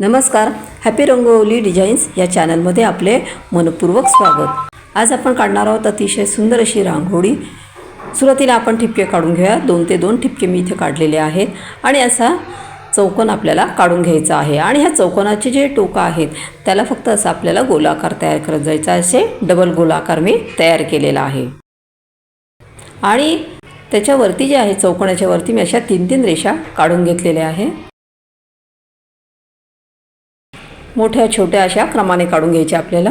नमस्कार happy rangoli designs या चॅनलमध्ये आपले मनपूर्वक स्वागत. आज आपण काढणार आहोत अतिशय सुंदर अशी रांगोळी. सुरुवातीला आपण ठिपके काढून घेऊया. दोन ते दोन ठिपके मी इथे काढलेले आहेत आणि असा चौकोन आपल्याला काढून घ्यायचा आहे. आणि ह्या चौकोनाचे जे टोकं आहेत त्याला फक्त असं आपल्याला गोलाकार तयार करत जायचा असे डबल गोलाकार मी तयार केलेला आहे. आणि त्याच्यावरती जे आहे चौकोनाच्या वरती मी अशा तीन तीन रेषा काढून घेतलेल्या आहे. मोठ्या छोट्या अशा क्रमाने काढून घ्यायच्या आपल्याला.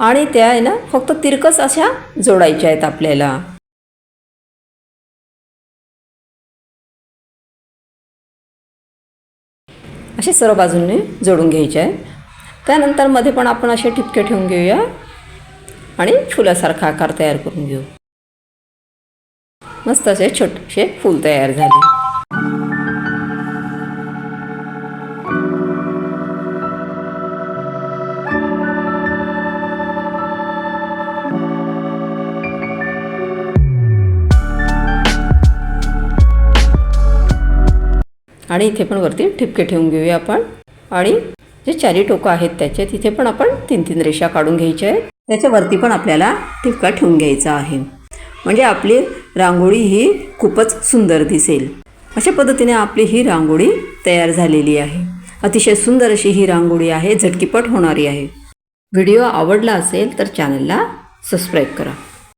आणि त्या आहे ना फक्त तिरकस अशा जोडायच्या आहेत आपल्याला. असे सर्व बाजूंनी जोडून घ्यायचे आहेत. त्यानंतरमध्ये पण आपण असे ठिपके ठेवून घेऊया. आणि फुलासारखा आकार तयार करून घेऊ. मस्त असे छोटेसे फूल तयार झाले. आणि इथे पण वरती ठिपके ठेवून घेऊया आपण. आणि जे चारी टोकं आहेत त्याचे तिथे पण आपण तीन तीन रेषा काढून घ्यायच्या आहेत. त्याच्यावरती पण आपल्याला ठिपका ठेवून घ्यायचा आहे. म्हणजे आपली रांगोळी ही खूपच सुंदर दिसेल. अशा पद्धतीने आपली ही रांगोळी तयार झालेली आहे. अतिशय सुंदर अशी ही रांगोळी आहे झटकीपट होणारी आहे. व्हिडिओ आवडला असेल तर चॅनलला सबस्क्राईब करा.